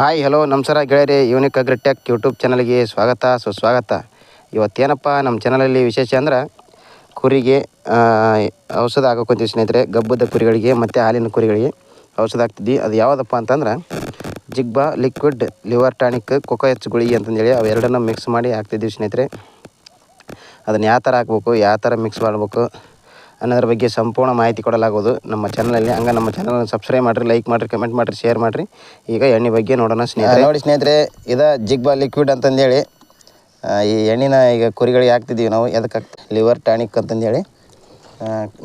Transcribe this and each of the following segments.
Hi hello ನಮಸ್ಕಾರ ಗೆಳೆಯರಿ unique agritech YouTube ಚಾನಲ್ಗೆ ಸ್ವಾಗತ, ಸುಸ್ವಾಗತ. ಇವತ್ತೇನಪ್ಪ ನಮ್ಮ ಚಾನಲಲ್ಲಿ ವಿಶೇಷ ಅಂದ್ರೆ ಕುರಿಗೆ ಔಷಧ ಹಾಕೋಕೊಂತೀವಿ ಸ್ನೇಹಿತರೆ, ಗಬ್ಬದ ಕುರಿಗಳಿಗೆ ಮತ್ತು ಹಾಲಿನ ಕುರಿಗಳಿಗೆ ಔಷಧ ಹಾಕ್ತಿದ್ವಿ. ಅದು ಯಾವುದಪ್ಪ ಅಂತಂದ್ರೆ ಜಿಗ್ಬಾ ಲಿಕ್ವಿಡ್ ಲಿವರ್ ಟಾನಿಕ್ ಕೊಕೋ ಎಚ್ ಗುಳಿಗೆ ಅಂತಂದೇಳಿ ಅವೆರಡನ್ನು ಮಿಕ್ಸ್ ಮಾಡಿ ಹಾಕ್ತಿದ್ವಿ ಸ್ನೇಹಿತರೆ. ಅದನ್ನು ಯಾವ ಥರ ಹಾಕ್ಬೇಕು, ಯಾವ ಥರ ಮಿಕ್ಸ್ ಮಾಡ್ಬೇಕು ಅನ್ನೋದ್ರ ಬಗ್ಗೆ ಸಂಪೂರ್ಣ ಮಾಹಿತಿ ಕೊಡಲಾಗುವುದು. ನಮ್ಮ ಚಾನಲಲ್ಲಿ ಹಂಗೆ ನಮ್ಮ ಚಾನಲ್ ಸಬ್ಸ್ಕ್ರೈಬ್ ಮಾಡಿರಿ ಲೈಕ್ ಮಾಡಿರಿ ಕಮೆಂಟ್ ಮಾಡಿರಿ ಶೇರ್ ಮಾಡಿರಿ. ಈಗ ಎಣ್ಣೆ ಬಗ್ಗೆ ನೋಡೋಣ ಸ್ನೇಹಿತರೆ. ನೋಡಿ ಸ್ನೇಹಿತರೆ, ಇದು ಜಿಗ್ಬಾ ಲಿಕ್ವಿಡ್ ಅಂತಂದೇಳಿ. ಈ ಎಣ್ಣೆನ ಈಗ ಕುರಿಗಳಿಗೆ ಹಾಕ್ತಿದ್ದೀವಿ ನಾವು. ಎದಕ್ಕೆ ಲಿವರ್ ಟಾನಿಕ್ ಅಂತಂದೇಳಿ.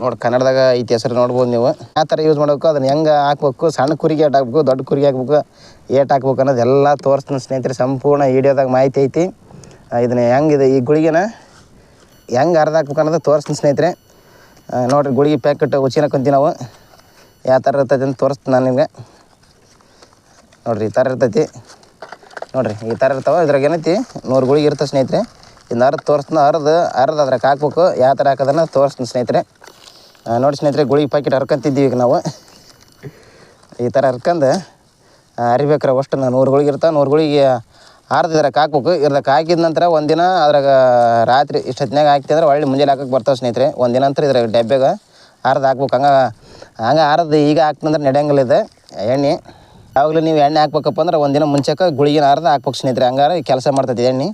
ನೋಡಿ ಕನ್ನಡದಾಗ ಐತಿ ಹೆಸರು ನೋಡ್ಬೋದು ನೀವು. ಯಾವ ಥರ ಯೂಸ್ ಮಾಡಬೇಕು. ಅದನ್ನು ಹೆಂಗೆ ಹಾಕ್ಬೇಕು, ಸಣ್ಣ ಕುರಿಗೆ ಏಟ್ ಹಾಕ್ಬೇಕು, ದೊಡ್ಡ ಕುರಿಗೆ ಹಾಕ್ಬೇಕು, ಏಟ್ ಹಾಕ್ಬೇಕು ಅನ್ನೋದೆಲ್ಲ ತೋರಿಸ್ತೀನಿ ಸ್ನೇಹಿತರೆ. ಸಂಪೂರ್ಣ ವೀಡಿಯೋದಾಗ ಮಾಹಿತಿ ಐತಿ. ಇದನ್ನ ಹೆಂಗಿದೆ ಈ ಗುಳಿಗೆನ ಹೆಂಗೆ ಅರ್ಧ ಹಾಕ್ಬೇಕು ಅನ್ನೋದು ತೋರಿಸ್ತೀನಿ ಸ್ನೇಹಿತರೆ. ನೋಡ್ರಿ, ಗುಳಿಗೆ ಪ್ಯಾಕೆಟ್ ಉಚ್ಚಿನಕೊಂತೀವಿ ನಾವು. ಯಾವ ಥರ ಇರ್ತೈತಿ ಅಂತ ತೋರಿಸ್ತೀನಿ ನಾನು ನಿಮಗೆ. ನೋಡಿರಿ, ಈ ಥರ ಇರ್ತೈತಿ. ನೋಡಿರಿ, ಈ ಥರ ಇರ್ತಾವೆ. ಇದ್ರಾಗ ಏನೈತಿ? ನೂರು ಗುಳಿಗೆ ಇರ್ತವೆ ಸ್ನೇಹಿತರೆ. ಇನ್ನು ಅರ್ಧ ತೋರಿಸ್ತೀನಿ ಅರ್ಧ ಅರ್ಧ ಅದ್ರಾಗ ಹಾಕ್ಬೇಕು. ಯಾವ ಥರ ಹಾಕೋದನ್ನ ತೋರಿಸ್ತೀನಿ ಸ್ನೇಹಿತರೆ. ನೋಡಿ ಸ್ನೇಹಿತರೆ, ಗುಳಿಗೆ ಪ್ಯಾಕೆಟ್ ಹರ್ಕೊಂತಿದ್ದೀವಿ ಈಗ ನಾವು. ಈ ಥರ ಹರ್ಕಂದು ಅರಿಬೇಕ್ರ ಅಷ್ಟು ನೂರು ಗುಳಿಗೆ ಇರ್ತಾವೆ. ನೂರು ಗುಳಿಗೆ ಅರ್ಧ ಇದ್ರಾಗ ಹಾಕ್ಬೇಕು ಇದ್ರಾಗ ಹಾಕಿದ ನಂತರ ಒಂದಿನ ಅದ್ರಾಗ ರಾತ್ರಿ ಇಷ್ಟೊತ್ತಿನಾಗ ಹಾಕ್ತಿ ಅಂದ್ರೆ ಒಳ್ಳೆ ಮುಂಜಾನೆ ಹಾಕಕ್ಕೆ ಬರ್ತಾವೆ ಸ್ನೇಹಿತರೆ. ಒಂದಿನ ನಂತರ ಇದ್ರಾಗ ಡಬ್ಬ್ಯಾಗ ಅರ್ಧ ಹಾಕ್ಬೇಕು. ಹಂಗ, ಹಂಗೆ ಅರ್ಧ ಈಗ ಹಾಕ್ತಂದ್ರೆ ನಡೆಯಂಗಿಲ್ಲ ಇದೆ. ಎಣ್ಣೆ, ಯಾವಾಗಲೂ ನೀವು ಎಣ್ಣೆ ಹಾಕ್ಬೇಕಪ್ಪ ಅಂದ್ರೆ ಒಂದಿನ ಮುಂಚೆಕ ಗುಳಿಗಿನ ಅರ್ಧ ಹಾಕ್ಬೇಕು ಸ್ನೇಹಿತರೆ. ಹಂಗಾರೆ ಕೆಲಸ ಮಾಡ್ತೈತಿ ಎಣ್ಣೆ.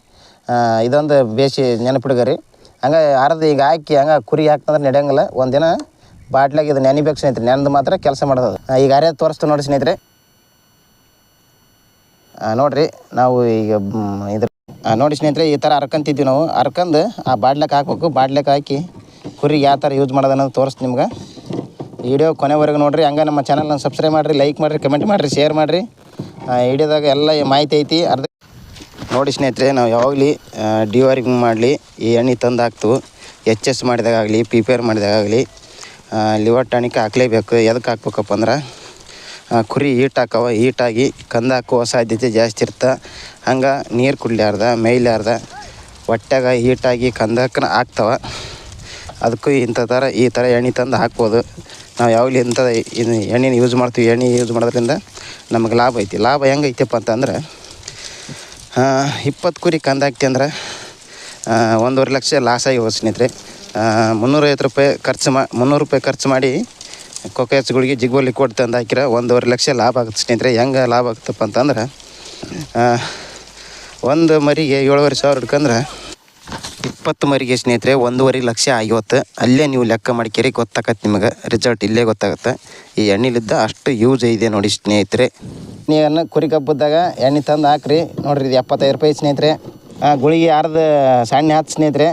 ಇದೊಂದು ಬೇಸಿ ನೆನಪಿಡ್ಗರಿ ಹಂಗೆ ಅರ್ಧ ಈಗ ಹಾಕಿ, ಹಂಗೆ ಕುರಿ ಹಾಕ್ತಂದ್ರೆ ನಡೆಯಂಗಿಲ್ಲ. ಒಂದಿನ ಬಾಟ್ಲಾಗ ಇದು ನೆನಿಬೇಕು ಸ್ನೇಹಿತರೆ. ನೆನೆದು ಮಾತ್ರ ಕೆಲಸ ಮಾಡೋದು ಈಗ ಯಾರ್ಯಾರು ತೋರಿಸ್ತು ನೋಡಿ ಸ್ನೇಹಿತರೆ. ನೋಡ್ರಿ, ನಾವು ಈಗ ಇದ್ರ ನೋಡಿ ಸ್ನೇಹಿತರೆ, ಈ ಥರ ಹರ್ಕಂತಿದ್ವಿ ನಾವು. ಹರ್ಕಂದು ಆ ಬಾಡ್ಲಕ್ಕೆ ಹಾಕ್ಬೇಕು. ಬಾಡ್ಲಕ್ಕೆ ಹಾಕಿ ಕುರಿಗೆ ಯಾವ ಥರ ಯೂಸ್ ಮಾಡೋದು ತೋರಿಸ್ತು ನಿಮ್ಗೆ. ವಿಡಿಯೋ ಕೊನೆವರೆಗೂ ನೋಡಿರಿ. ಹಂಗೆ ನಮ್ಮ ಚಾನಲ್ನ ಸಬ್ಸ್ಕ್ರೈಬ್ ಮಾಡಿರಿ ಲೈಕ್ ಮಾಡಿರಿ ಕಮೆಂಟ್ ಮಾಡಿರಿ ಶೇರ್ ಮಾಡಿರಿ. ವಿಡಿಯೋದಾಗ ಎಲ್ಲ ಮಾಹಿತಿ ಐತಿ. ಅರ್ಧ ನೋಡಿ ಸ್ನೇಹಿತರೆ, ನಾವು ಯಾವಾಗಲಿ ಡಿವಾರಿಂಗ್ ಮಾಡಲಿ. ಈ ಎಣ್ಣೆ ತಂದು ಹಾಕ್ತು. ಎಚ್ ಎಸ್ ಮಾಡಿದಾಗಲಿ ಪಿ ಪಿ ಆರ್ ಮಾಡಿದಾಗಲಿ ಲಿವರ್ ಟಾನಿಕ್ ಹಾಕ್ಲೇಬೇಕು. ಎದಕ್ಕೆ ಹಾಕ್ಬೇಕಪ್ಪ ಅಂದ್ರೆ ಕುರಿ ಹೀಟ್ ಹಾಕವ ಈಟಾಗಿ ಕಂದ ಹಾಕುವ ಸಾಧ್ಯತೆ ಜಾಸ್ತಿ ಇರ್ತ. ಹಂಗೆ ನೀರು ಕುಡ್ಲಾರ್ದ, ಮೇಯ್ಲಾರ್ದ, ಹೊಟ್ಯಾಗ ಈಟಾಗಿ ಕಂದಕ್ಕನ ಆಗ್ತಾವ. ಅದಕ್ಕೂ ಇಂಥ ಥರ ಈ ಥರ ಎಣ್ಣೆ ತಂದು ಹಾಕ್ಬೋದು. ನಾವು ಯಾವಾಗಲೂ ಇಂಥ ಇದು ಎಣ್ಣೆನ ಯೂಸ್ ಮಾಡ್ತೀವಿ, ಎಣ್ಣೆ ಯೂಸ್ ಮಾಡೋದ್ರಿಂದ ನಮಗೆ ಲಾಭ ಐತಿ. ಲಾಭ ಹೆಂಗೆ ಐತಪ್ಪ ಅಂತಂದ್ರೆ ಇಪ್ಪತ್ತು ಕುರಿ ಕಂದು ಹಾಕ್ತಿ ಅಂದ್ರೆ ಒಂದೂವರೆ ಲಕ್ಷ ಲಾಸಾಗಿ ಹೋಗಿ ಸ್ನೇಹಿತರೆ. ಮುನ್ನೂರೈವತ್ತು ರೂಪಾಯಿ ಖರ್ಚು ಮಾ, ಮುನ್ನೂರು ರೂಪಾಯಿ ಖರ್ಚು ಮಾಡಿ ಕೊಕೆಚ್ಗಳಿಗೆ ಜಿಗ್ಬಲ್ಲಿ ಕೊಟ್ಟು ತಂದು ಹಾಕಿರ, ಒಂದೂವರೆ ಲಕ್ಷ ಲಾಭ ಆಗುತ್ತೆ ಸ್ನೇಹಿತರೆ. ಹೆಂಗೆ ಲಾಭ ಆಗುತ್ತಪ್ಪ ಅಂತಂದ್ರೆ ಒಂದು ಮರಿಗೆ ಏಳುವರೆ ಸಾವಿರ ಹಿಡ್ಕಂದ್ರೆ ಇಪ್ಪತ್ತು ಮರಿಗೆ ಸ್ನೇಹಿತರೆ ಒಂದೂವರೆ ಲಕ್ಷ ಆಗಿವತ್ತು. ಅಲ್ಲೇ ನೀವು ಲೆಕ್ಕ ಮಾಡ್ಕೇರಿ, ಗೊತ್ತಾಗತ್ತೆ ನಿಮಗೆ. ರಿಸಲ್ಟ್ ಇಲ್ಲೇ ಗೊತ್ತಾಗುತ್ತೆ. ಈ ಎಣ್ಣೆಲಿದ್ದ ಅಷ್ಟು ಯೂಸ್ ಇದೆ ನೋಡಿ ಸ್ನೇಹಿತರೆ. ನೀವನ್ನು ಕುರಿ ಕಬ್ಬದಾಗ ಎಣ್ಣೆ ತಂದು ಹಾಕ್ರಿ. ನೋಡ್ರಿ ಇದು ಎಪ್ಪತ್ತೈದು ರೂಪಾಯಿ ಸ್ನೇಹಿತರೆ. ಗುಳಿಗೆ ಅರ್ಧ ಸಣ್ಣ ಹತ್ತು ಸ್ನೇಹಿತರೆ.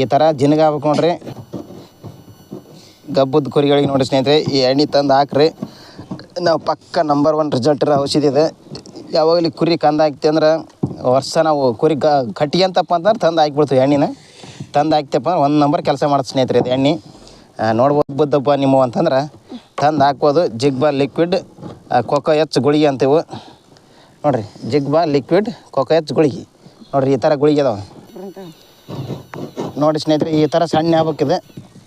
ಈ ಥರ ಜಿನಗ ಆಗ್ಬೇಕು ನೋಡ್ರಿ ಗಬ್ಬದ ಕುರಿಗಳಿಗೆ ನೋಡಿ ಸ್ನೇಹಿತರೆ ಈ ಎಣ್ಣೆ ತಂದು ಹಾಕ್ರಿ. ನಾವು ಪಕ್ಕ ನಂಬರ್ ಒನ್ ರಿಸಲ್ಟ್ ಇರೋ ಔಷಧಿ ಇದೆ. ಯಾವಾಗಲಿ ಕುರಿ ಕಂದು ಹಾಕ್ತಿ ಅಂದ್ರೆ ವರ್ಷ ನಾವು ಕುರಿ ಗ ಕಟ್ಟಿ ಅಂತಪ್ಪ ಅಂತಂದ್ರೆ ತಂದು ಹಾಕ್ಬಿಡ್ತೀವಿ ಎಣ್ಣೆನ. ತಂದು ಹಾಕ್ತಪ್ಪ ಅಂದ್ರೆ ಒಂದು ನಂಬರ್ ಕೆಲಸ ಮಾಡುತ್ತೆ ಸ್ನೇಹಿತರೆ ಇದು ಎಣ್ಣೆ. ನೋಡ್ಬೋದು ಬುದ್ದಪ್ಪ ನಿಮ್ಮ ಅಂತಂದ್ರೆ ತಂದು ಹಾಕ್ಬೋದು. ಜಿಗ್ಬಾ ಲಿಕ್ವಿಡ್ ಕೊಕೋ ಎಚ್ ಗುಳಿಗೆ ಅಂತೀವು. ನೋಡಿರಿ ಜಿಗ್ಬಾ ಲಿಕ್ವಿಡ್ ಕೊಕೋ ಎಚ್ ಗುಳಿಗೆ. ನೋಡಿರಿ ಈ ಥರ ಗುಳಿಗೆ ಅದಾವೆ. ನೋಡಿ ಸ್ನೇಹಿತರೆ ಈ ಥರ ಸಣ್ಣ ಆಗ್ಬೇಕಿದೆ.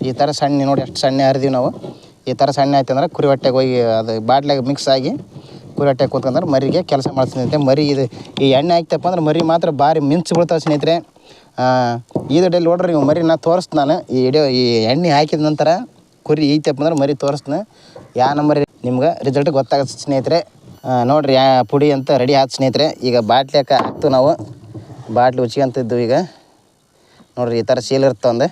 ಈ ಥರ ಸಣ್ಣ ನೋಡಿ ಎಷ್ಟು ಸಣ್ಣ ಹರಿದೀವಿ ನಾವು. ಈ ಥರ ಸಣ್ಣ ಆಯ್ತು ಅಂದ್ರೆ ಕುರಿ ಹೊಟ್ಟೆಗೆ ಹೋಗಿ ಅದು ಬಾಟ್ಲಾಗ ಮಿಕ್ಸ್ ಆಗಿ ಕುರಿ ಹೊಟ್ಟೆಗೆ ಕೂತ್ಕೊಂಡ್ರೆ ಮರಿಗೆ ಕೆಲಸ ಮಾಡ್ತೀನಿ ಮರಿ ಇದು ಈ ಎಣ್ಣೆ ಹಾಕ್ತಪ್ಪ ಅಂದ್ರೆ ಮರಿ ಮಾತ್ರ ಭಾರಿ ಮಿಂಚು ಬೀಳ್ತಾವೆ ಸ್ನೇಹಿತರೆ. ಈ ದೊಡ್ಡಲ್ಲಿ ನೋಡ್ರಿ ನೀವು ಮರಿ ನಾ ತೋರಿಸ್ತು ನಾನು. ಈ ವಿಡಿಯೋ ಈ ಎಣ್ಣೆ ಹಾಕಿದ ನಂತರ ಕುರಿ ಈತಪ್ಪ ಅಂದ್ರೆ ಮರಿ ತೋರಿಸ್ತೇನೆ. ಯಾವ ನಂಬರ್ ನಿಮ್ಗೆ ರಿಸಲ್ಟ್ ಗೊತ್ತಾಗುತ್ತೆ ಸ್ನೇಹಿತರೆ. ನೋಡ್ರಿ ಯಾ ಪುಡಿ ಅಂತ ರೆಡಿ ಆಯ್ತು ಸ್ನೇಹಿತರೆ. ಈಗ ಬಾಟ್ಲಿಯಾಕ ಹಾಕ್ತು ನಾವು. ಬಾಟ್ಲಿ ಉಚ್ಕೊಂತಿದ್ದು ಈಗ. ನೋಡ್ರಿ ಈ ಥರ ಸೀಲ್ ಇರುತ್ತೆ ಒಂದು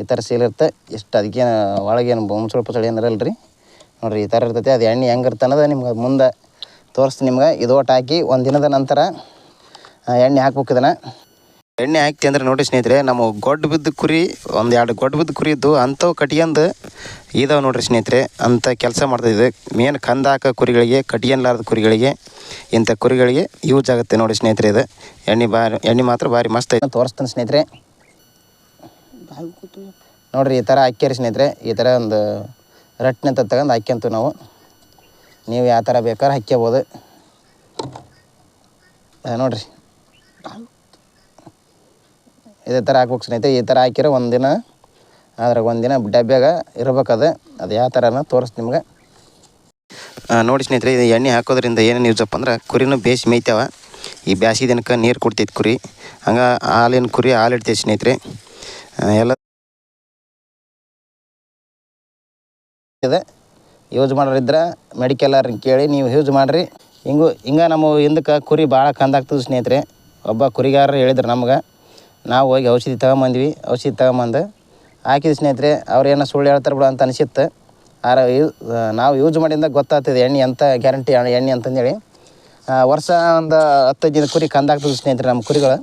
ಈ ಥರ ಸೀಲ್ ಇರುತ್ತೆ. ಎಷ್ಟು ಅದಕ್ಕೇನು ಒಳಗೇನು ಸ್ವಲ್ಪ ಪಸಳಿ ಏನಿರಲ್ಲ ರೀ ನೋಡಿರಿ, ಈ ಥರ ಇರ್ತೈತೆ. ಅದು ಎಣ್ಣೆ ಹೆಂಗೆ ಇರುತ್ತೆ ಅನ್ನೋದು ನಿಮ್ಗೆ ಮುಂದೆ ತೋರಿಸ್ತೀನಿ ನಿಮ್ಗೆ. ಇದು ಒಟ್ಟು ಹಾಕಿ ಒಂದು ದಿನದ ನಂತರ ಎಣ್ಣೆ ಹಾಕ್ಬೇಕು ಇದನ್ನು. ಎಣ್ಣೆ ಹಾಕಿ ಅಂದ್ರೆ ನೋಡಿ ಸ್ನೇಹಿತರೆ, ನಮ್ಮ ಗೊಡ್ಡ ಬಿದ್ದ ಕುರಿ, ಒಂದು ಎರಡು ಗೊಡ್ಡ ಬಿದ್ದ ಕುರಿ ಇದ್ದು ಅಂಥವು ಕಟಿಯಂದು ಇದಾವೆ ನೋಡ್ರಿ ಸ್ನೇಹಿತರೆ. ಅಂಥ ಕೆಲಸ ಮಾಡ್ತಿದ್ದೆ ಮೇನ್ ಕಂದ ಹಾಕೋ ಕುರಿಗಳಿಗೆ ಕಟಿಯನ್ಲಾರದ ಕುರಿಗಳಿಗೆ, ಇಂಥ ಕುರಿಗಳಿಗೆ ಯೂಸ್ ಆಗುತ್ತೆ ನೋಡಿ ಸ್ನೇಹಿತರೆ ಇದು. ಎಣ್ಣೆ ಬಾರಿ ಎಣ್ಣೆ ಮಾತ್ರ ಭಾರಿ ಮಸ್ತ್ ಐತೆ. ತೋರಿಸ್ತೀನಿ ಸ್ನೇಹಿತರೆ. ನೋಡ್ರಿ, ಈ ಥರ ಅಕ್ಕಿ ಸ್ನೇಹಿತರೆ ಈ ಥರ ಒಂದು ರಟ್ನಂತ ತಗೊಂಡು ಹಾಕ್ಯಂತೀವಿ ನಾವು. ನೀವು ಯಾವ ಥರ ಬೇಕಾದ್ರೆ ಹಾಕ್ಯಬೋದು. ನೋಡ್ರಿ. ಇದೇ ಥರ ಹಾಕ್ಬೇಕು ಸ್ನೇಹಿತರೆ, ಈ ಥರ ಹಾಕಿರೋ ಒಂದಿನ, ಅದ್ರಾಗ ಒಂದಿನ ಡಬ್ಬ್ಯಾಗ ಇರ್ಬೇಕದು ಅದು. ಯಾವ ಥರನ ತೋರಿಸ್ತು ನಿಮ್ಗೆ. ನೋಡಿ ಸ್ನೇಹಿತರೆ, ಇದು ಎಣ್ಣೆ ಹಾಕೋದ್ರಿಂದ ಏನೇನು ಯೂಸಪ್ಪ ಅಂದ್ರೆ ಕುರಿನೂ ಬೇಸ್ ಮೇಯ್ತಾವ. ಈ ಬ್ಯಾಸಿ ದಿನಕ್ಕೆ ನೀರು ಕೊಡ್ತೈತೆ ಕುರಿ. ಹಂಗೆ ಹಾಲಿನ ಕುರಿ ಹಾಲು ಇಡ್ತೈತೆ ಸ್ನೇಹಿತರೆ. ಎಲ್ಲ ಇದೆ. ಯೂಸ್ ಮಾಡೋರಿದ್ರೆ ಮೆಡಿಕಲ್ ಕೇಳಿ, ನೀವು ಯೂಸ್ ಮಾಡಿರಿ. ಹಿಂಗೂ, ಹಿಂಗೆ ನಮ್ಮ ಹಿಂದಕ್ಕೆ ಕುರಿ ಭಾಳ ಕಂದಾಗ್ತದೆ ಸ್ನೇಹಿತರೆ. ಒಬ್ಬ ಕುರಿಗಾರರು ಹೇಳಿದ್ರು ನಮ್ಗೆ, ನಾವು ಹೋಗಿ ಔಷಧಿ ತಗೊಂಬಂದ್ವಿ, ಔಷಧಿ ತಗೊಂಬಂದು ಹಾಕಿದ ಸ್ನೇಹಿತರೆ, ಅವ್ರು ಏನೋ ಸುಳ್ಳು ಹೇಳ್ತಾರೆ ಬಿಡು ಅಂತ ಅನಿಸಿತ್ತು. ಆರ ನಾವು ಯೂಸ್ ಮಾಡಿಂದ ಗೊತ್ತಾಗ್ತದೆ ಎಣ್ಣೆ ಅಂತ ಗ್ಯಾರಂಟಿ ಎಣ್ಣೆ ಅಂತಂದೇಳಿ ವರ್ಷ ಒಂದು ಹತ್ತು ದಿನ ಕುರಿ ಕಂದಾಗ್ತದೆ ಸ್ನೇಹಿತರೆ ನಮ್ಮ ಕುರಿಗಳು.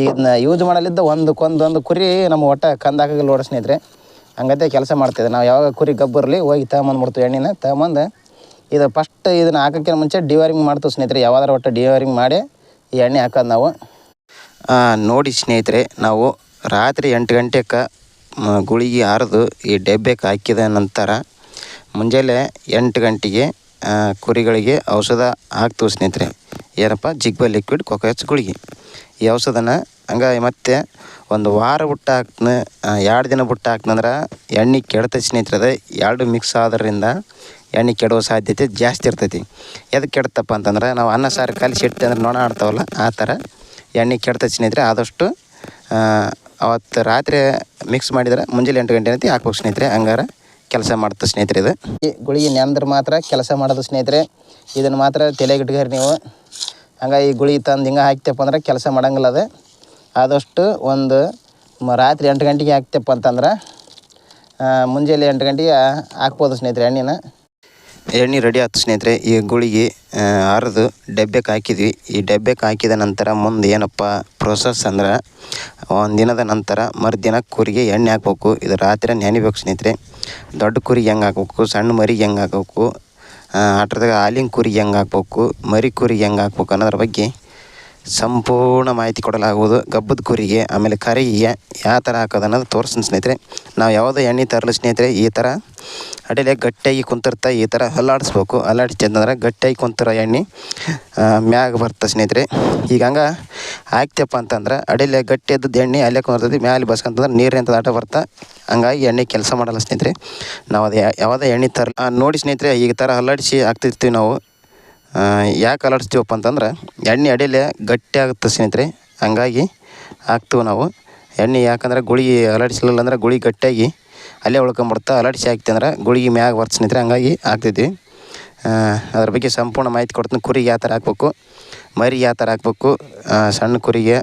ಇದನ್ನ ಯೂಸ್ ಮಾಡಲಿದ್ದ ಒಂದಕ್ಕೊಂದು ಒಂದು ಕುರಿ ನಮ್ಮ ಒಟ್ಟ ಕಂದಾಗಲ್ಲ ನೋಡಿ ಸ್ನೇಹಿತರೆ ಹಂಗತೆ ಕೆಲಸ ಮಾಡ್ತಿದ್ದೆ. ನಾವು ಯಾವಾಗ ಕುರಿ ಗಬ್ಬರ್ಲಿ ಹೋಗಿ ತಗೊಂಬಂದ್ಬಿಡ್ತೀವಿ ಎಣ್ಣೆನ ತಗೊಂಬಂದು ಇದು ಫಸ್ಟ್ ಇದನ್ನು ಹಾಕೋಕ್ಕಿಂತ ಮುಂಚೆ ಡಿವೈರಿಂಗ್ ಮಾಡ್ತೀವಿ ಸ್ನೇಹಿತರೆ. ಯಾವ್ದಾರು ಒಟ್ಟು ಡಿವೈರಿಂಗ್ ಮಾಡಿ ಈ ಎಣ್ಣೆ ಹಾಕೋದು ನಾವು. ನೋಡಿ ಸ್ನೇಹಿತರೆ, ನಾವು ರಾತ್ರಿ ಎಂಟು ಗಂಟೆಗೆ ಗುಳಿಗೆ ಹಾರದು ಈ ಡಬ್ಬೆಗೆ ಹಾಕಿದ ನಂತರ ಮುಂಜಾನೆ ಎಂಟು ಗಂಟೆಗೆ ಕುರಿಗಳಿಗೆ ಔಷಧ ಹಾಕ್ತೀವಿ ಸ್ನೇಹಿತರೆ. ಏನಪ್ಪ? ಜಿಗ್ಬ ಲಿಕ್ವಿಡ್ ಕೊಕೊಚ್ ಗುಳಿಗೆ. ಈ ಔಷಧನ, ಹಂಗಾಗಿ ಮತ್ತೆ ಒಂದು ವಾರ ಬಿಟ್ಟು ಹಾಕ್ನ ಎರಡು ದಿನ ಬಿಟ್ಟು ಹಾಕ್ನಂದ್ರೆ ಎಣ್ಣೆ ಕೆಡ್ತ ಸ್ನೇಹಿತರೆ ಎರಡು ಮಿಕ್ಸ್ ಆದ್ರಿಂದ ಎಣ್ಣೆ ಕೆಡುವ ಸಾಧ್ಯತೆ ಜಾಸ್ತಿ ಇರ್ತೈತಿ. ಎದಕ್ಕೆ ಕೆಡ್ತಪ್ಪ ಅಂತಂದ್ರೆ ನಾವು ಅನ್ನ, ಸಾರು ಕಲಿಸಿ ಇಟ್ಟು ಅಂದ್ರೆ ನೊಣ ಆಡ್ತಾವಲ್ಲ, ಆ ಥರ ಎಣ್ಣೆ ಕೆಡ್ತೈತೆ ಸ್ನೇಹಿತರೆ ಆದಷ್ಟು ಅವತ್ತು ರಾತ್ರಿ ಮಿಕ್ಸ್ ಮಾಡಿದ್ರೆ ಮುಂಜಾನೆ ಎಂಟು ಗಂಟೆ ಅಂತ ಹಾಕ್ಬೇಕು ಸ್ನೇಹಿತರೆ, ಹಂಗಾರ ಕೆಲಸ ಮಾಡುತ್ತೆ ಸ್ನೇಹಿತರೆ ಇದು. ಗುಳಿಗೆ ನೆಂದ್ರೆ ಮಾತ್ರ ಕೆಲಸ ಮಾಡೋದು ಸ್ನೇಹಿತರೆ, ಇದನ್ನು ಮಾತ್ರ ತಲೆಗಿಟ್ಕರಿ ನೀವು. ಹಂಗೆ ಈ ಗುಳಿಗೆ ತಂದು ಹಿಂಗೆ ಹಾಕ್ತೇವಪ್ಪ ಅಂದ್ರೆ ಕೆಲಸ ಮಾಡೋಂಗಿಲ್ಲ ಅದು. ಆದಷ್ಟು ಒಂದು ರಾತ್ರಿ ಎಂಟು ಗಂಟೆಗೆ ಹಾಕ್ತೇವಪ್ಪ ಅಂತಂದ್ರೆ ಮುಂಜಾನೆ ಎಂಟು ಗಂಟೆಗೆ ಹಾಕ್ಬೋದು ಸ್ನೇಹಿತರೆ ಎಣ್ಣೆನ. ಎಣ್ಣೆ ರೆಡಿ ಆಯ್ತು ಸ್ನೇಹಿತರೆ. ಈ ಗುಳಿಗೆ ಅರೆದು ಡಬ್ಬೆಗೆ ಹಾಕಿದ್ವಿ. ಈ ಡಬ್ಬೆಗೆ ಹಾಕಿದ ನಂತರ ಮುಂದೆ ಏನಪ್ಪ ಪ್ರೊಸೆಸ್ ಅಂದ್ರೆ, ಒಂದು ದಿನದ ನಂತರ ಮರುದಿನ ಕುರಿಗೆ ಎಣ್ಣೆ ಹಾಕ್ಬೇಕು. ಇದು ರಾತ್ರಿ ನೆನಿಬೇಕು ಸ್ನೇಹಿತರೆ. ದೊಡ್ಡ ಕುರಿಗೆ ಹೆಂಗೆ ಹಾಕ್ಬೇಕು? ಸಣ್ಣ ಮರಿಗೆ ಹೆಂಗೆ ಹಾಕ್ಬೇಕು? ಅಟ್ರದಾಗ ಹಾಲಿನ ಕುರಿಗೆ ಹೆಂಗೆ ಹಾಕ್ಬೇಕು ಮರಿ ಕುರಿಗೆ ಹೆಂಗೆ ಹಾಕ್ಬೇಕು ಅನ್ನೋದ್ರ ಬಗ್ಗೆ ಸಂಪೂರ್ಣ ಮಾಹಿತಿ ಕೊಡಲಾಗುವುದು. ಗಬ್ಬದ ಕುರಿಗೆ, ಆಮೇಲೆ ಕರಿಗೆ ಯಾವ ಥರ ಹಾಕೋದು ಅನ್ನೋದು ತೋರಿಸ್ತೀನಿ ಸ್ನೇಹಿತರೆ. ನಾವು ಯಾವುದೇ ಎಣ್ಣೆ ತರಲು ಸ್ನೇಹಿತರೆ, ಈ ಥರ ಅಡಿಲೆ ಗಟ್ಟಿಯಾಗಿ ಕುಂತಿರ್ತಾ ಈ ಥರ ಅಲ್ಲಾಡಿಸ್ಬೇಕು. ಹಲ್ಲಾಡಿಸ್ತಂದ್ರೆ ಗಟ್ಟಿಯಾಗಿ ಕುಂತಿರೋ ಎಣ್ಣೆ ಮ್ಯಾಗ ಬರ್ತದೆ ಸ್ನೇಹಿತರೆ. ಈಗ ಹಂಗೆ ಹಾಕ್ತೇಪ್ಪ ಅಂತಂದ್ರೆ ಅಡಿಲೆ ಗಟ್ಟಿ ಎದ್ದದ್ದು ಎಣ್ಣೆ ಅಲ್ಲೇ ಕುಂದಿರ್ತೈತಿ, ಮ್ಯಾಲೆ ಬಸ್ಕಂತಂದ್ರೆ ನೀರಿನ ಆಟ ಬರ್ತಾ ಹಂಗಾಗಿ ಎಣ್ಣೆ ಕೆಲಸ ಮಾಡಲ್ಲ ಸ್ನೇಹಿತರೆ. ನಾವು ಅದು ಯಾವುದೇ ಎಣ್ಣೆ ತರ ನೋಡಿ ಸ್ನೇಹಿತರೆ, ಈ ಥರ ಅಲ್ಲಾಡಿಸಿ ಹಾಕ್ತಿರ್ತೀವಿ ನಾವು. ಯಾಕೆ ಅಲರ್ಸ್ತೀವಪ್ಪ ಅಂತಂದ್ರೆ ಎಣ್ಣೆ ಅಡಿಲೆ ಗಟ್ಟಿ ಆಗುತ್ತೆ ಸ್ನೇಹಿತರೆ. ಹಂಗಾಗಿ ಹಾಕ್ತೀವಿ ನಾವು. ಎಣ್ಣೆ ಯಾಕಂದ್ರೆ ಗುಳಿಗೆ ಅಲಡಿಸಲಿಲ್ಲ ಅಂದ್ರೆ ಗುಳಿ ಗಟ್ಟಿಯಾಗಿ ಅಲ್ಲೇ ಉಳ್ಕೊಂಬಿಡ್ತಾ ಅಲರ್ಸಿ ಹಾಕ್ತಿ ಅಂದ್ರೆ ಗುಳಿಗೆ ಮ್ಯಾಗ ಬರ್ತ ಸ್ನೇಹಿತರೆ. ಹಂಗಾಗಿ ಹಾಕ್ತಿದ್ವಿ. ಅದ್ರ ಬಗ್ಗೆ ಸಂಪೂರ್ಣ ಮಾಹಿತಿ ಕೊಡ್ತೀನಿ. ಕುರಿಗೆ ಯಾವ ಥರ ಹಾಕ್ಬೇಕು, ಮರಿ ಯಾವ ಥರ ಹಾಕ್ಬೇಕು ಸಣ್ಣ ಕುರಿಗೆ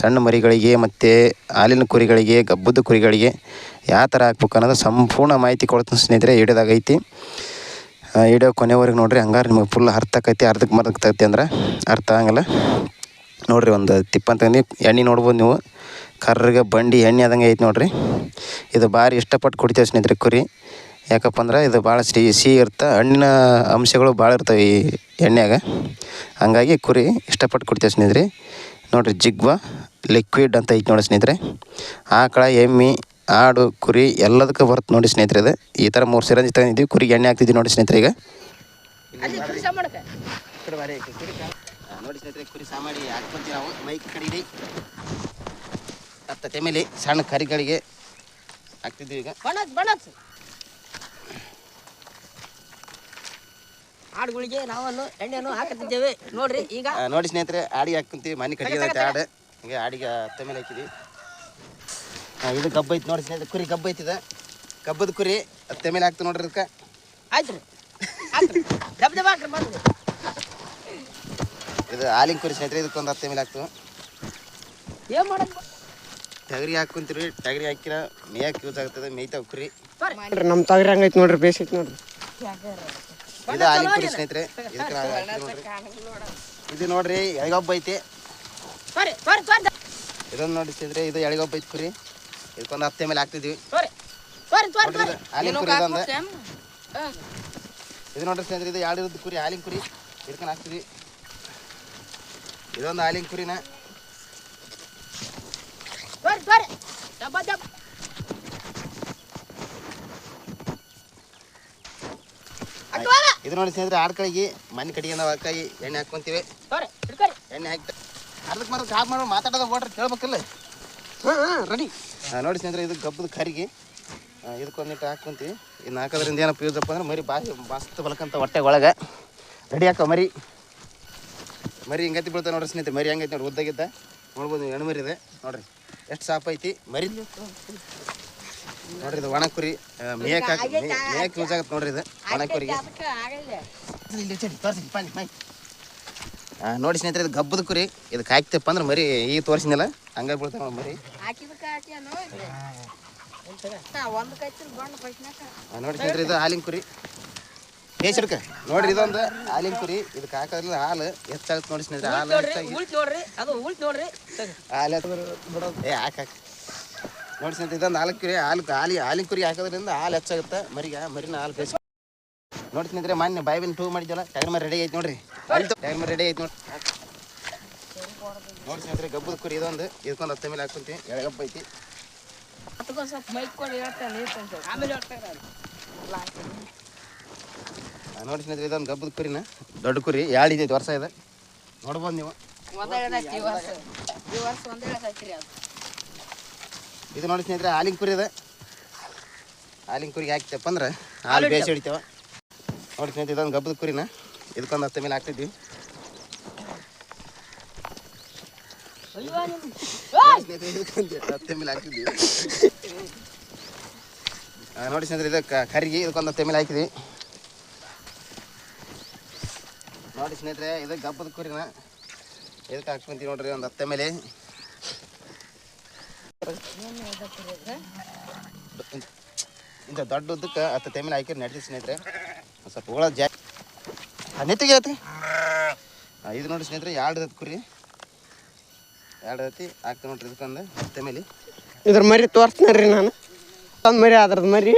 ಸಣ್ಣ ಮರಿಗಳಿಗೆ ಮತ್ತು ಹಾಲಿನ ಕುರಿಗಳಿಗೆ, ಗಬ್ಬದ ಕುರಿಗಳಿಗೆ ಯಾವ ಥರ ಹಾಕ್ಬೇಕು ಅನ್ನೋದು ಸಂಪೂರ್ಣ ಮಾಹಿತಿ ಕೊಡ್ತೀನಿ ಸ್ನೇಹಿತರೆ. ಹಿಡಿದಾಗ ಐತಿ. ವಿಡಿಯೋ ಕೊನೆವರೆಗೆ ನೋಡ್ರಿ, ಹಂಗಾರೆ ನಿಮಗೆ ಫುಲ್ ಅರ್ಥ ಆಕೈತಿ, ಅರ್ಧಕ್ಕೆ ಮರ್ದಕ್ತೈತಿ ಅಂದ್ರೆ ಅರ್ಥ ಆಗಂಗಿಲ್ಲ. ನೋಡ್ರಿ ಒಂದು ತಿಪ್ಪ ಅಂತಂದು ಎಣ್ಣೆ ನೋಡ್ಬೋದು ನೀವು. ಕರ್ರಿಗೆ ಬಂಡಿ ಎಣ್ಣೆ ಆದಂಗೆ ಐತಿ ನೋಡ್ರಿ. ಇದು ಭಾರಿ ಇಷ್ಟಪಟ್ಟು ಕುಡಿತೇವೆ ಸ್ನೇಹಿತರೆ ಕುರಿ. ಯಾಕಪ್ಪ ಅಂದ್ರೆ ಇದು ಭಾಳ ಸಿಹಿ ಸಿಹಿ ಇರುತ್ತೆ ಹಣ್ಣಿನ ಅಂಶಗಳು ಭಾಳ ಇರ್ತವೆ ಈ ಎಣ್ಣೆಯಾಗ. ಹಂಗಾಗಿ ಕುರಿ ಇಷ್ಟಪಟ್ಟು ಕುಡಿತೇವೆ ಸ್ನೇಹಿತರೆ. ನೋಡ್ರಿ, ಜಿಗ್ವಾ ಲಿಕ್ವಿಡ್ ಅಂತ ಐತಿ ನೋಡಿ ಸ್ನೇಹಿತರೆ. ಆಕಳ, ಎಮ್ಮೆ ಆಡು ಕುರಿ ಎಲ್ಲದಕ್ಕೂ ಬರುತ್ತೆ ನೋಡಿ ಸ್ನೇಹಿತರೆ ಇದು. ಈ ಥರ ಮೂರು ಸಿರಂಜಿ ತಗೊಂಡಿದ್ವಿ ಕುರಿಗೆ ಎಣ್ಣೆ ಹಾಕ್ತಿದ್ವಿ ನೋಡಿ ಸ್ನೇಹಿತರೆ ಈಗ. ನೋಡಿ ಸ್ನೇಹಿತರೆ ಕುರಿ ಸಾಮಾಡಿ ಹಾಕ್ಕೊಂತೀವಿ ನಾವು. ಮೈಕ್ ಕಡಿಗೆ ಅತ್ತ ಮೇಲೆ ಸಣ್ಣ ಕರಿಗಳಿಗೆ ಹಾಕ್ತಿದ್ವಿ ಈಗ. ಆಡುಗಳಿಗೆ ನಾವನ್ನು ಎಣ್ಣೆಯನ್ನು ಹಾಕುತ್ತಿದ್ದೇವೆ. ನೋಡ್ರಿ ಈಗ. ನೋಡಿ ಸ್ನೇಹಿತರೆ ಆಡಿಗೆ ಹಾಕ್ಕೊಂತೀವಿ. ಮನೆ ಕಡಿಗೆ ಆಡು. ಈಗ ಆಡಿಗೆ ಹತ್ತ ಮೇಲೆ ಹಾಕಿದ್ವಿ ಇದು ಕಬ್ಬು ಐತಿ ನೋಡಿ ಸ್ನೇಹಿತರೆ ಕುರಿ ಕಬ್ಬು ಐತಿದ ಕಬ್ಬದ ಕುರಿ ಅತ್ತೆ ಮೇಲೆ ಹಾಕ್ತು ನೋಡ್ರಿ ಅದಕ್ಕೆ ಆಯ್ತು ರೀ ಹಾಕ್ರಿ ಇದು ಹಾಲಿನ ಕುರಿ ಸ್ನೇಹಿತರೆ ಇದಕ್ಕೊಂದು ಹತ್ತೆ ಮೇಲೆ ಹಾಕ್ತು ಏನ್ ಮಾಡಕ್ ಟಗರಿ ಹಾಕ್ಕೊಂತೀವಿ ಟಗರಿ ಹಾಕಿರ ಮೇಯಕ್ಕೆ ಯೂಸ್ ಆಗ್ತದೆ ಮೇಯ್ತಾವ ಕುರಿ. ನೋಡ್ರಿ ನಮ್ಮ ತಗರಿ ಹಂಗೈತಿ ನೋಡ್ರಿ ಬೇಸೈತಿ ನೋಡ್ರಿ. ಇದು ಹಾಲಿನ ಕುರಿ ಸ್ನೇಹಿತರೆ ಇದಕ್ಕೆ ನಾವು ಹಾಕ್ತೀವಿ ನೋಡ್ರಿ. ಇದು ನೋಡ್ರಿ ಎಳಗೊಬ್ಬ ಐತಿ. ಸರಿ ಸರಿ ಸರಿ ಇದೊಂದು ನೋಡಿ ಸ್ನೇಹಿತರೆ ಇದು ಎಳಗೊಬ್ಬ ಐತಿ ಕುರಿ. ಇದಕ್ಕೊಂದು ಹತ್ತೆ ಮೇಲೆ ಹಾಕ್ತಿದ್ವಿ. ಇದು ಹಾಲಿನ ಕುರಿ ಇದೊಂದು. ಇದು ನೋಡ್ರಿ ಸ್ನೇಹಿತರೆ ಇದು ಎರಡು ಕುರಿ? ಹಾಲಿನ ಕುರಿ. ಹಿಡ್ಕೊಂಡು ಹಾಕ್ತಿದ್ವಿ. ಇದೊಂದು ಹಾಲಿನ ಕುರಿನ. ಇದು ನೋಡಿ ಸ್ನೇಹಿತರೆ ಆಡ್ಕಳಿಗೆ ಮನೆ ಕಡೆಗೆ ನಾವು ಎಣ್ಣೆ ಹಾಕೊಂತೀವಿ ಎಣ್ಣೆ ಹಾಕ್ತಾರೆ ಅರ್ಧಕ್ಕೆ ಮಾತ್ರ ಕಾಪ್ ಮಾಡೋ ಮಾತಾಡೋದ ಓಡ್ರಿ ಕೇಳ್ಬೇಕಲ್ಲ. ರೆಡಿ ನೋಡಿ ಸ್ನೇಹಿತರೆ, ಇದು ಗಬ್ಬದ ಕರಿಗೆ. ಇದಕ್ಕೊಂದಿಟ್ಟು ಹಾಕೊಂತೀವಿ ಇನ್ನು ಹಾಕೋದ್ರಿಂದ ಏನಪ್ಪ ಯೂಸಪ್ಪ ಅಂದ್ರೆ ಮರಿ ಬಾಯಿ ಮಸ್ತ್ ಬಲಕಂತ ಹೊಟ್ಟೆ ಒಳಗೆ. ರೆಡಿ ಹಾಕೋ ಮರಿ. ಮರಿ ಹಿಂಗತಿ ಬೀಳ್ತಾವೆ ನೋಡ್ರಿ ಸ್ನೇಹಿತರೆ, ಮರಿ ಹಂಗೈತೆ ನೋಡಿ ಉದ್ದಾಗಿದ್ದ ನೋಡ್ಬೋದು ಹೆಣ್ಮರಿ ಮರಿ ಇದೆ. ನೋಡ್ರಿ, ಎಷ್ಟು ಸಾಪ್ ಐತಿ? ಮರಿ. ನೋಡ್ರಿ, ಇದು ಒಣ ಕುರಿ ಮೇಕ್ ಹಾಕಿ ಮೇಯಕ್ ಯೂಸ್ ಆಗತ್ತೆ ನೋಡ್ರಿ ಇದು ಒಣ ಕುರಿಗೆ ನೋಡಿ ಸ್ನೇಹಿತರೆ, ಇದು ಗಬ್ಬದ ಕುರಿ. ಇದಕ್ಕೆ ಹಾಕ್ತಪ್ಪ ಅಂದ್ರೆ ಮರಿ ಈಗ ತೋರಿಸಿದ್ನಲ್ಲ, ಹಂಗಾಗಿ ಬೀಳ್ತಾವೆ ಮರಿ. ನೋಡಿ ಸ್ನೇಹಿತರೆ ಇದು ಹಾಲಿನ ಕುರಿ. ಬೇಸಿಡ್ಕ ನೋಡ್ರಿ ಇದೊಂದು ಹಾಲಿನ ಕುರಿ. ಇದಕ್ಕೆ ಹಾಕೋದ್ರಿಂದ ಹಾಲು. ಹೆಚ್ಚಾಗುತ್ತೆ ನೋಡಿ ಸ್ನೇಹಿತರೆ ಹಾಲು ನೋಡ್ರಿ ಅದು ಉಳ್ತ್ ನೋಡ್ರಿ. ಹಾಲು ಏ ಹಾಕಾಕ ಹಾಕ್. ನೋಡಿ ಸ್ನೇಹಿತರೆ ಇದೊಂದು ಹಾಲು ಕುರಿ. ಹಾಲು ಹಾಲಿ ಹಾಲಿನ ಕುರಿ ಹಾಕೋದ್ರಿಂದ ಹಾಲು ಹೆಚ್ಚಾಗುತ್ತೆ. ಮರಿಗ ಮರಿನ ಹಾಲು ಬೇಸಿ ನೋಡಿ ಸ್ನೇಹಿತರೆ ಮೊನ್ನೆ ಬಾಯಿ ಟೂ ಮಾಡಿದ್ವಲ್ಲ ಟೈಮ್ ಮರಿ ರೆಡಿ ಐತಿ ನೋಡ್ರಿ. ಟೈಮರ್ ರೆಡಿ ಐತಿ ನೋಡಿ ನೋಡಿ ಸ್ನೇಹಿತರೆ ಗಬ್ಬದ ಕುರಿ ಇದೊಂದು ಇದ್ಕೊಂಡು ಹತ್ತ ಮೇಲೆ ಹಾಕೊಂತೀನಿ ಎಳೆ ಗಬ್ಬ ಐತಿ. ನೋಡಿ ಸ್ನೇಹಿತರೆ ಇದೊಂದು ಗಬ್ಬದ ಕುರಿನ. ದೊಡ್ಡ ಕುರಿ ಎರಡು ಇದೈತಿ ವರ್ಷ ಇದೆ. ನೋಡ್ಬೋದು ನೀವು. ಇದು ನೋಡಿ ಸ್ನೇಹಿತರೆ ಹಾಲಿನ ಕುರಿ ಇದೆ. ಹಾಲಿನ ಕುರಿಗೆ ಹಾಕ್ತೇವಪ್ಪ ಅಂದ್ರೆ ಹಾಲು ಬೇಸಿ ಹಿಡಿತೇವ. ನೋಡಿ ಸ್ನೇಹಿತರೆ ಇದೊಂದು ಗಬ್ಬದ ಕುರಿನ. ಇದಕ್ಕೊಂದು ಹತ್ತ ಮೇಲೆ ಹಾಕ್ತಿದ್ವಿ. ನೋಡಿ ಸ್ನೇಹಿತರೆ ಇದಕ್ಕೆ ಕರಿಗೆ ಇದಕ್ಕೊಂದು ತೆಮಿಲ್ ಮೇಲೆ ಹಾಕಿದ್ವಿ. ನೋಡಿ ಸ್ನೇಹಿತರೆ, ಇದು ಗಬ್ಬದ ಕುರಿನ ಇದಕ್ಕೆ ಹಾಕ್ಕೊಂತೀವಿ ನೋಡ್ರಿ, ಒಂದು ಹತ್ತೆ ಮೇಲೆ ಇಂಥ ದೊಡ್ಡ ಉದ್ದಕ್ಕೆ ಹತ್ತು ತೆಮಿಲ್ ಹಾಕಿರಿ ನಡೀತಿ ಸ್ನೇಹಿತರೆ. ಸ್ವಲ್ಪ ಹುಳ ಜಾ ನೆತ್ತಿಗೆ ಆಯ್ತು ಇದು ನೋಡಿ ಸ್ನೇಹಿತರೆ ಎರಡು ಕುರಿ. ಎರಡು ನೋಡ್ರಿ ಇದಕ್ಕೊಂದು ಹತ್ತು ತೆಮಿಲಿ ಇದ್ರ ಮರಿ ರೀ ನಾನು. ಒಂದು ಮರಿ ಅದ್ರದ್ದು ಮರಿ.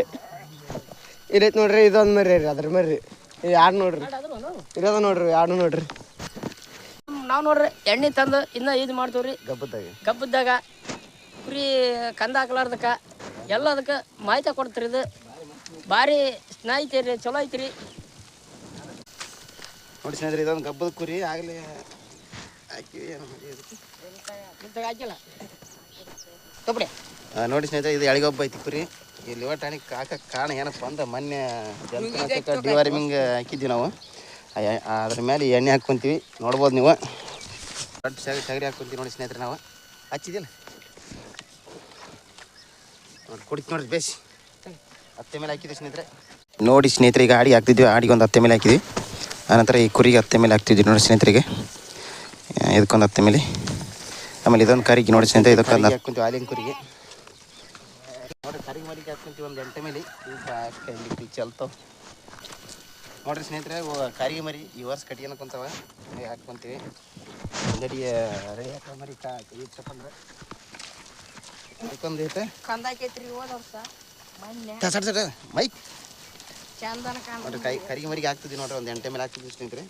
ಇರೈತೆ ನೋಡ್ರಿ ಇದೊಂದು ಮರಿ ರೀ ಅದ್ರ ಮರಿ. ಎರಡು ನೋಡ್ರಿ. ಇರೋದ ನೋಡ್ರಿ ಎರಡು ನೋಡ್ರಿ. ನಾವು ನೋಡ್ರಿ ಎಣ್ಣೆ ತಂದು ಇನ್ನ ಇದು ಮಾಡ್ತೀವ್ರಿ. ಗಬ್ಬದಾಗ ಕಬ್ಬದಾಗ ಕುರಿ ಕಂದ ಹಾಕ್ಲಾರ್ದಕ್ಕ ಎಲ್ಲದಕ್ಕೆ ಮಾಹಿತಿ ಕೊಡ್ತೀರಿ ಇದು. ಭಾರಿ ಸ್ನೇಹಿತ ಚಲೋ ಐತ್ರಿ. ನೋಡಿ ಸ್ನೇಹಿತರೆ ಇದೊಂದು ಗಬ್ಬದ ಕುರಿ ಆಗಲಿ ಹಾಕಿವಿ ಏನು ಮಾಡಿ ನೋಡಿ ಸ್ನೇಹಿತರೆ ಇದು ಎಳಿಗೊಬ್ಬ ಐತಿ ಕುರಿ ಈ ಲಿವರ್ ಟಾನಿಕ್ ಹಾಕಕ್ಕೆ ಕಾರಣ ಏನಪ್ಪ ಅಂದ್ರೆ ಮೊನ್ನೆ ಡಿವಾರ್ಮಿಂಗ್ ಹಾಕಿದ್ವಿ ನಾವು. ಅದ್ರ ಮೇಲೆ ಎಣ್ಣೆ ಹಾಕ್ಕೊಂತೀವಿ ನೋಡ್ಬೋದು ನೀವು. ದೊಡ್ಡ ಸಗರಿ ಸಗರಿ ಹಾಕ್ಕೊಂತೀವಿ ನೋಡಿ ಸ್ನೇಹಿತರೆ ನಾವು. ಹಚ್ಚಿದಿಲ್ಲ ನೋಡಿ ಕುಡಿತು ನೋಡ್ರಿ ಬೇಸಿ ಹತ್ತೆ ಮೇಲೆ ಹಾಕಿದ್ವಿ ಸ್ನೇಹಿತರೆ. ನೋಡಿ ಸ್ನೇಹಿತರೆ ಈಗ ಆಡಿ ಹಾಕ್ತಿದ್ವಿ. ಆಡಿಗೆ ಒಂದು ಹತ್ತೆ ಮೇಲೆ ಹಾಕಿದ್ವಿ. ಆನಂತರ ಈ ಕುರಿಗೆ ಹತ್ತೆ ಮೇಲೆ ಹಾಕ್ತಿದ್ವಿ ನೋಡಿ ಸ್ನೇಹಿತರಿಗೆ. ಇದಕ್ಕೊಂದು ಹತ್ತೆ ಮೇಲೆ. ಆಮೇಲೆ ಇದೊಂದು ಕರಿಗೆ ನೋಡಿ ಸ್ನೇಹಿತ ಇದಕ್ಕೊಂದು ಹಾಕ್ಕೊಂತೀವಿ ಹಾಲಿನ ಕುರಿಗೆ. ನೋಡ್ರಿ ಕರಿ ಮರಿಗೆ ಹಾಕ್ಕೊಂತೀವಿ ಒಂದು ಗಂಟೆ ಮೇಲೆ. ಚಲ್ತಾವ ನೋಡ್ರಿ ಸ್ನೇಹಿತರೆ ಕಾರಿಗೆ ಕರಿಗೆ ಮರಿ ಈ ವರ್ಷ ಕಟ್ಟಿ ಅನ್ಕೊಂತಾವ ಹಾಕೊಂತೀವಿ ಹಾಕ್ಕೊಂತೀವಿ. ಅಂಗಡಿ ರೆಡಿ ಹಾಕೋ ಮರಿ ಕಾ ಇತ್ತಪ್ಪ ಅಂದ್ರೆ. ಅದಕ್ಕೊಂದು ಐತೆ. ಮೈಕ್ ನೋಡ್ರಿ ಕೈ ಕರಿಗೆ ಮರಿಗೆ ಹಾಕ್ತಿದ್ವಿ ನೋಡ್ರಿ ಒಂದು ಎಂಟೆ ಮೇಲೆ ಹಾಕ್ತಿದ್ವಿ ಸ್ನೇಹಿತರೆ.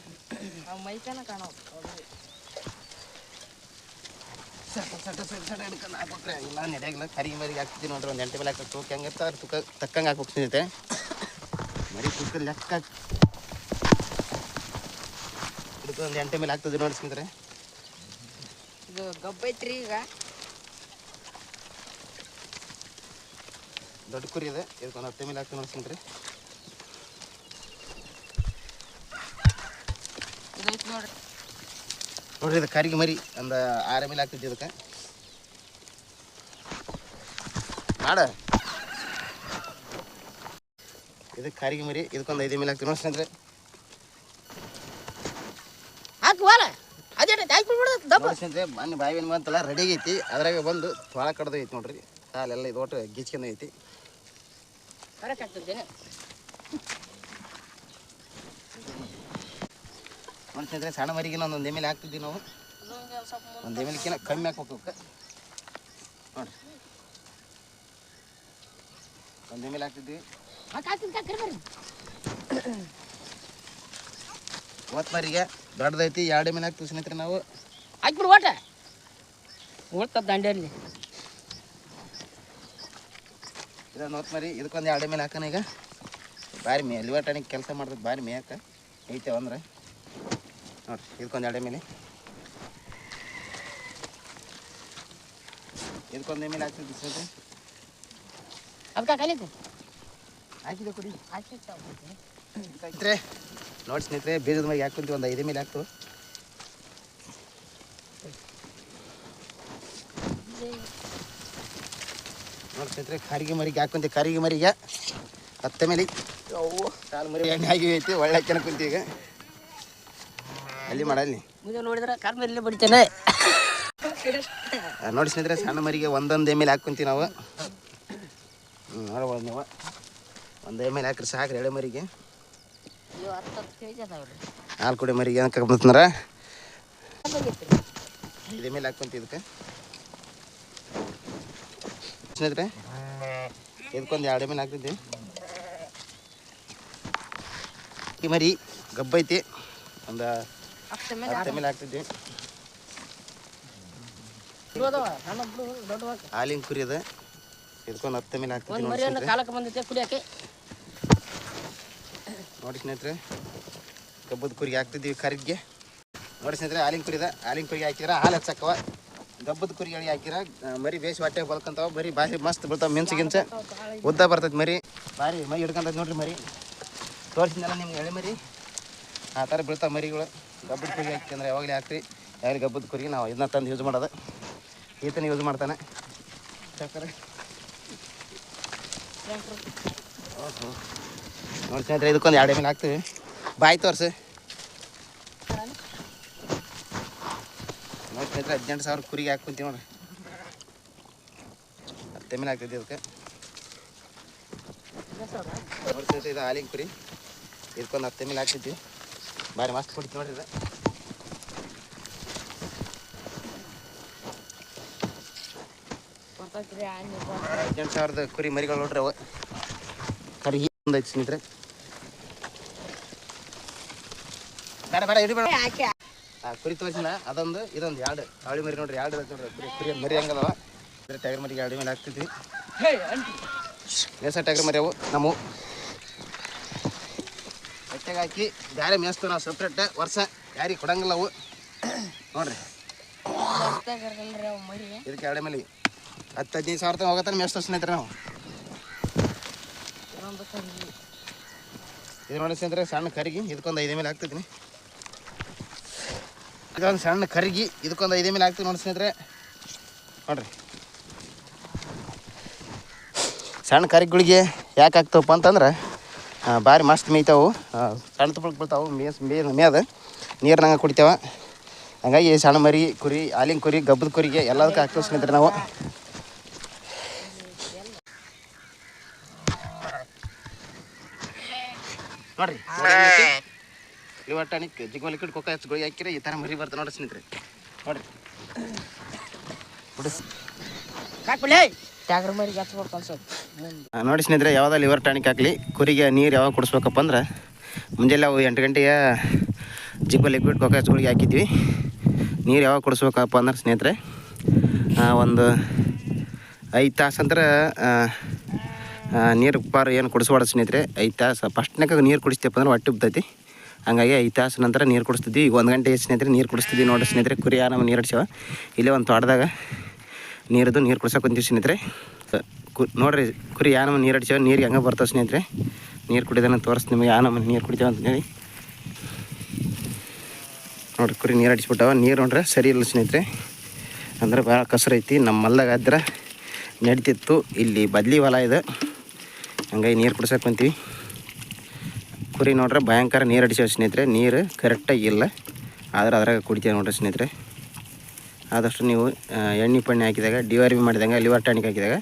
ಇಲ್ಲ ನಡೆಯಾಗಿಲ್ಲ ಕರಿಗೆ ಮರಿಗೆ ಹಾಕ್ತಿದ್ವಿ ನೋಡ್ರಿ ಒಂದು ಮೇಲೆ ಹಾಕಿ ತೂಕ ಹೆಂಗಿರ್ತ ತೂಕ ತಕ್ಕಂಗೆ ಹಾಕಿ ಮರಿ ತೂಕ ಲೆಕ್ಕ ಇದಕ್ಕೆ ಒಂದು ಎಂಟು ಮೇಲೆ ಹಾಕ್ತಿದ್ವಿ ನೋಡಿ ಸ್ನೇಹಿತರೆ ಇದು ಗಬ್ಬ ಐತ್ರಿ ಈಗ ದೊಡ್ಡ ಕುರಿ ಇದೆ ಇದಕ್ಕೊಂದು ಹತ್ತು ಮೇಲೆ ಹಾಕ್ತೀವಿ ನೋಡಿ ಸ್ನೇಹಿತರೆ ಇದೈತಿ ನೋಡ್ರಿ. ನೋಡ್ರಿ ಇದು ಕರಿಗೆ ಮರಿ ಒಂದು ಆರ ಮೇಲೆ ಆಗ್ತೈತಿ ಇದಕ್ಕೆ. ಮಾಡ. ಇದು ಕರಿಗೆ ಮರಿ ಇದಕ್ಕೊಂದು ಐದು ಮೇಲೆ ಹಾಕ್ತೀವಿ ನೋಡಿ ಸ್ನೇಹಿತರೆ. ಸ್ನೇಹಿತರೆ ಮೊನ್ನೆ ಬಾಯಿ ಮೇಲೆ ಬಂತಲ್ಲ ರೆಡಿ ಐತಿ ಅದ್ರಾಗ ಬಂದು ತೊಳ ಕಡ್ದು ಐತಿ ನೋಡ್ರಿ. ಕಾಲೆಲ್ಲ ಇದು ಒಟ್ಟು ಗೀಚ್ಕೊಂಡು ಐತಿ ಕರೆಕ್ಟ್ ಆಗ್ತದೇನೆ ಸ್ನೇಹಿತರೆ ಸಣ್ಣ ಮರಿಗಿನ ಒಂದು ಎಮ್ಮೆಲೆ ಹಾಕ್ತಿದ್ವಿ ನಾವು. ಒಂದು ಎಮ್ಮೆಲಿಕಿನ ಕಮ್ಮಿ ಹಾಕ್ಬೇಕು. ನೋಡ್ರಿ. ಒಂದು ಎಮ್ಮೆಲೆ ಹಾಕ್ತಿದ್ವಿ. ಒತ್ತು ಮರಿಗೆ. ದೊಡ್ಡದೈತಿ ಎರಡು ಎಮ್ಮೆಲೆ ಹಾಕ್ತೀವಿ ಸ್ನೇಹಿತರೆ ನಾವು. ಹಾಕ್ಬಿಡು ಓಟ ಓಡ್ತದ ದಂಡೆಯಲ್ಲಿ ಇದೊಂದು ಹೊತ್ತು ಮರಿ ಇದಕ್ಕೊಂದು ಎರಡು ಮೇಲೆ ಹಾಕೋಣ ಈಗ. ಭಾರಿ ಮೇ ಟಾನಿಕ್ ಕೆಲಸ ಮಾಡ್ತದೆ ಭಾರಿ ಮೇಯಕ್ಕೆ. ಐತೆ ಅಂದ್ರೆ. ನೋಡ್ರಿ ಇದಕ್ಕೊಂದು ಎರಡೇ ಮೇಲೆ ಇದ್ಕೊಂದೇ ಮೇಲೆ ಹಾಕ್ತಿದ್ವಿ ಸ್ನೇಹಿತರೆ ಅದಕ್ಕೆ ಕಲಿತು? ಹಾಕಿದೆ ಸ್ನೇಹಿತರೆ ನೋಡಿ ಸ್ನೇಹಿತರೆ ಬೀಜದ ಮೇಲೆ ಹಾಕೊಂತೀವಿ ಒಂದು ಐದು ಮೇಲೆ ಹಾಕ್ತು ನೋಡಿ ಸ್ನೇಹಿತರೆ ಕಾರಿಗೆ ಮರಿಗೆ ಹಾಕೊಂತೀವಿ ಕಾರಿಗೆ ಮರಿಗೆ. ಹತ್ತ ಮೇಲೆ. ಕಾಲು ಮರಿ ಎಣ್ಣೆ ಆಗಿ ಐತಿ ಒಳ್ಳೆ ಹಾಕ್ಯನ ಕುಂತೀವಿ ಈಗ. ಅಲ್ಲಿ ಮಾಡಲ್ಲಿ ಮುಂದೆ ನೋಡಿದ್ರೆ ಕಾಲ್ ಮೇಲೆ ಇಲ್ಲೇ ಬಡಿತೇನೆ. ನೋಡಿ ಸ್ನೇಹಿತರೆ ಸಣ್ಣ ಮರಿಗೆ ಒಂದೊಂದು ಎಂ ಎಲ್ ಹಾಕ್ಕೊಂತೀವಿ ನಾವು. ಹ್ಞೂ ನೋಡ್ಬೋದು ನೀವು. ಒಂದು ಎಂ ಎಲ್ ಹಾಕ್ರಿ ಸಾಕ್ರಿ ಎಳೆ ಮರಿಗೆ. ನಾಲ್ಕು ಹಾಲು ಕುಡಿ ಮರಿಗೆ ಏನಕ್ಕೆ ಹಾಕ್ಬಂತಂದ್ರ ಇದೇ ಮೇಲೆ ಹಾಕ್ಕೊಂತ ಇದಕ್ಕೆ. ಸ್ನೇಹಿತರೆ ಇದಕ್ಕೊಂದು ಎರಡು ಮೇಲೆ ಹಾಕ್ತಿದ್ವಿ. ಈ ಮರಿ ಗಬ್ಬೈತಿ. ಒಂದು ಮೇಲೆ ಹಾಕ್ತಿದ್ವಿ ಹಾಲಿನ ಕುರಿ ಅದ. ಇದ್ಕೊಂಡು ಹತ್ತ ಮೇಲೆ ಹಾಕ್ತಿದ್ವಿ ಒಂದು ನೋಡಿ ಸ್ನೇಹಿತರೆ. ಕಾಲಕ್ಕೆ ಬಂದೈತೆ ಕುಡಿಯೋಕೆ ನೋಡಿ ಸ್ನೇಹಿತರೆ ಗಬ್ಬದ ಕುರಿಗೆ ಹಾಕ್ತಿದ್ವಿ ಕರಿಗೆ. ನೋಡಿ ಸ್ನೇಹಿತರೆ ಹಾಲಿನ ಕುರಿದ ಹಾಲಿನ ಕುರಿಗೆ ಹಾಕಿದ್ರೆ ಹಾಲು ಹಚ್ಚಕ್ಕವ. ಗಬ್ಬದ ಕುರಿಗಳಿಗೆ ಹಾಕಿರ ಮರಿ ಬೇಸ್ ಹೊಟ್ಟೆ ಬಲ್ಕಂತಾವ ಮರಿ ಭಾರಿ ಮಸ್ತ್ ಬಿಡ್ತಾವ ಮಿಂಚು ಗಿಂಚ. ಉದ್ದ ಬರ್ತೈತೆ ಮರಿ. ಭಾರಿ ಮೈ ಹಿಡ್ಕೊಂತೈತೆ ನೋಡ್ರಿ ಮರಿ. ತೋರಿಸಿದ್ನಲ್ಲ ನಿಮ್ಗೆ ಎಳೆ ಮರಿ? ಆ ಥರ ಬೀಳ್ತಾವ ಮರಿಗಳು. ಗಬ್ಬದ ಕುರಿ ಹಾಕಿಂದ್ರೆ ಯಾವಾಗಲೇ ಹಾಕ್ರಿ. ಯಾವಾಗ ಗಬ್ಬದ ಕುರಿಗೆ? ನಾವು ಇದನ್ನ ತಂದು ಯೂಸ್ ಮಾಡೋದು. ಈತನ ಯೂಸ್ ಮಾಡ್ತಾನೆ. ನೋಡಿ ಸ್ನೇಹಿತರೆ, ಇದಕ್ಕೊಂದು ಎರಡು ಮೇಲೆ ಹಾಕ್ತೀವಿ. ಬಾಯ್ ತೋರಿಸಿ. ನೋಡಿ ಸ್ನೇಹಿತರೆ, ಹದಿನೆಂಟು ಸಾವಿರ ಕುರಿಗೆ ಹಾಕ್ಕೊಂತೀವಿ ನೋಡ್ರಿ ಹತ್ತೆ ಮೇಲೆ ಹಾಕ್ತೈತಿ ಇದಕ್ಕೆ. ನೋಡಿ ಸ್ನೇಹಿತರೆ, ಇದು ಹಾಲಿನ ಕುರಿ. ಇದಕ್ಕೊಂದು ಹತ್ತೆ ಮೇಲೆ ಹಾಕ್ತಿದ್ವಿ. ಭಾರಿ ಮಸ್ತ್ ಕೊಡ್ತೀವಿ ನೋಡ್ರಿ ಹದಿನೆಂಟು ಸಾವಿರದ ಕುರಿ ಮರಿಗಳು ನೋಡ್ರಿ ಅವ. ಕರಿ ಒಂದು ಐತಿ ಸ್ನೇಹಿತರೆ. ಬೇಡ ಬೇಡ ಇಡಿ ಬೇಡ. ಆ ಕುರಿ ತೋರಿಸಿನ ಅದೊಂದು ಇದೊಂದು ಎರಡು. ಅವಳಿ ಮರಿ ನೋಡ್ರಿ ಎರಡು ನೋಡ್ರಿ. ಕುರಿ ಕುರಿ ಮರಿ ಹಂಗದವ. ಇದ್ರ ಟೈಗರ್ ಮರಿಗೆ ಎರಡು ಮೇಲೆ ಹಾಕ್ತಿದ್ವಿ. ಮೇಸ ಟೈಗರ್ ಮರಿ ಅವು ನಮ್ಮ ಹೊಟ್ಟೆಗೆ ಹಾಕಿ ಬೇರೆ ಮೇಸ್ತು ನಾವು ಸಪ್ರೇಟ್ ವರ್ಷ ಯಾರಿಗೆ ಕೊಡಂಗಿಲ್ಲ ಅವು. ನೋಡ್ರಿ. ಇದಕ್ಕೆ ಎರಡೇ ಮೇಲೆ. ಹತ್ತು ಹದಿನೈದು ಸಾವಿರ ತನಕ ಹೋಗತ್ತಾನೆ ಮೇಸ್ತು ಸ್ನೇಹಿತರೆ ನಾವು. ಇದು ನೋಡಿ ಸ್ನೇಹಿತರೆ ಸಣ್ಣ ಕರಿಗಿ ಇದಕ್ಕೊಂದು ಐದೇ ಮೇಲೆ ಹಾಕ್ತಿದ್ದೀನಿ. ಇದೊಂದು ಸಣ್ಣ ಕರಿಗಿ ಇದಕ್ಕೊಂದು ಐದೇ ಮೇಲೆ ಹಾಕ್ತೀವಿ ನೋಡಿ ಸ್ನೇಹಿತರೆ. ನೋಡ್ರಿ. ಸಣ್ಣ ಕರಿಗಳಿಗೆ ಯಾಕೆ ಆಗ್ತವಪ್ಪ ಅಂತಂದ್ರೆ ಭಾರಿ ಮಸ್ತ್ ಮೇಯ್ತಾವು ಸಣ್ಣ ತುಪ್ಪಳಕ್ಕೆ ಬೀಳ್ತಾವು ಮೇಸ್ ಮೇ ಮೇದ ನೀರ್ನಾಗ ಕುಡಿತಾವ. ಹಂಗಾಗಿ ಸಣ್ಣ ಮರಿ ಕುರಿ ಹಾಲಿನ ಕುರಿ ಗಬ್ಬದ ಕುರಿಗೆ ಎಲ್ಲದಕ್ಕೆ ಹಾಕ್ತೀವಿ ಸ್ನೇಹಿತರೆ ನಾವು. ನೋಡ್ರಿ ಲಿವರ್ ಟಾನಿಕ್ ಜಿಗೋಲಿ ಲಿಕ್ವಿಡ್ ಕೊಕ್ಕ ಗುಳಿ ಹಾಕಿರಿ ಈ ಥರ ಮರಿ ಬರ್ತದೆ ನೋಡಿ ಸ್ನೇಹಿತರೆ. ನೋಡ್ರಿ. ಬಿಡಿಸ್. ಟ್ಯಾಗ್ರ ಮರಿಗೆ ಹಚ್ಬೇಕು ಅನ್ಸೋದು ನೋಡಿ ಸ್ನೇಹಿತರೆ, ಯಾವ್ದು ಲಿವರ್ ಟಾನಿಕ್ ಹಾಕಲಿ. ಕುರಿಗೆ ನೀರು ಯಾವಾಗ ಕುಡಿಸ್ಬೇಕಪ್ಪ ಅಂದ್ರೆ ಮುಂಜಾನೆ ಅವು ಎಂಟು ಗಂಟೆಗೆ ಜಿಪ್ಪ ಲಿಕ್ವಿಡ್ ಕೊಕಾಸ್ಗಳಿಗೆ ಹಾಕಿದ್ವಿ. ನೀರು ಯಾವಾಗ ಕುಡಿಸ್ಬೇಕಪ್ಪ ಅಂದ್ರೆ ಸ್ನೇಹಿತರೆ ಒಂದು ಐದು ತಾಸು ಅಂದ್ರೆ ನೀರು ಪಾರು ಏನು ಕುಡಿಸ್ಬಾರ್ದು ಸ್ನೇಹಿತರೆ. ಐದು ತಾಸು ಫಸ್ಟ್ನಾಗ ನೀರು ಕುಡಿಸ್ತೀವಪ್ಪ ಅಂದ್ರೆ ಹೊಟ್ಟೆ ಉಬ್ತೈತಿ. ಹಂಗಾಗಿ ಐದು ತಾಸು ನಂತರ ನೀರು ಕುಡಿಸ್ತಿದ್ವಿ. ಈಗ ಒಂದು ಗಂಟೆ ಸ್ನೇಹಿತರೆ, ನೀರು ಕುಡಿಸ್ತಿದ್ವಿ ನೋಡಿ ಸ್ನೇಹಿತರೆ. ಕುರಿ ಆರಾಮ ನೀರು ಅಡ್ಸ್ಯಾವ ಇಲ್ಲೇ ಒಂದು ತೋಟದಾಗ ನೀರದು ನೀರು ಕುಡ್ಸಕ್ಕೆ ಕುಂತೀವಿ ಸ್ನೇಹಿತರೆ. ಕು ನೋಡ್ರಿ, ಕುರಿ ಯಾನಮ್ಮ ನೀರು ಅಡಿಸ್ಯಾವ ನೀರಿಗೆ ಹಂಗೆ ಬರ್ತಾವೆ ಸ್ನೇಹಿತರೆ. ನೀರು ಕುಡಿದಾನ ತೋರಿಸ್, ನಿಮಗೆ ಯಾನಮ್ಮ ನೀರು ಕುಡಿತಾವ ಅಂತ ಹೇಳಿ. ನೋಡ್ರಿ, ಕುರಿ ನೀರು ಅಡಿಸ್ಬಿಟ್ಟವ ನೀರು ನೋಡ್ರೆ, ಸರಿ ಇಲ್ಲ ಸ್ನೇಹಿತರೆ. ಅಂದ್ರೆ ಭಾಳ ಕಸರು ಐತಿ. ನಮ್ಮ ಮಲ್ದಾಗ ಆದ್ರೆ ನಡೀತಿತ್ತು. ಇಲ್ಲಿ ಬದ್ಲಿ ಹೊಲ ಇದೆ. ಹಂಗಾಗಿ ನೀರು ಕುಡ್ಸಕ್ಕೆ ಕುಂತೀವಿ. ಕುರಿ ನೋಡ್ರೆ, ಭಯಂಕರ ನೀರು ಅಡಿಸ್ಯಾವ ಸ್ನೇಹಿತರೆ. ನೀರು ಕರೆಕ್ಟಾಗಿ ಇಲ್ಲ. ಆದ್ರೆ ಅದ್ರಾಗ ಕುಡಿತೀವಿ ನೋಡ್ರಿ ಸ್ನೇಹಿತರೆ. ಆದಷ್ಟು ನೀವು ಎಣ್ಣೆ ಪಣ್ಣೆ ಹಾಕಿದಾಗ ಡಿವೈರಿಂಗ್ ಮಾಡಿದಾಗ, ಲಿವರ್ ಟಾನಿಕ್ ಹಾಕಿದಾಗ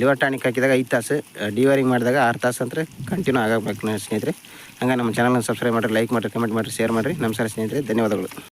ಲಿವರ್ ಟಾನಿಕ್ ಹಾಕಿದಾಗ ಐದು ತಾಸು ಡಿವೈರಿಂಗ್ ಮಾಡಿದಾಗ ಆರು ತಾಸು ಅಂತ ಕಂಟಿನ್ಯೂ ಆಗಬೇಕು ಸ್ನೇಹಿತರೆ. ಹಂಗೆ ನಮ್ಮ ಚಾನಲ್ನ ಸಬ್ಸ್ಕ್ರೈಬ್ ಮಾಡಿರಿ ಲೈಕ್ ಮಾಡಿರಿ ಕಮೆಂಟ್ ಮಾಡಿರಿ ಶೇರ್ ಮಾಡಿರಿ. ನಮಸ್ಕಾರ ಸ್ನೇಹಿತರೆ, ಧನ್ಯವಾದಗಳು.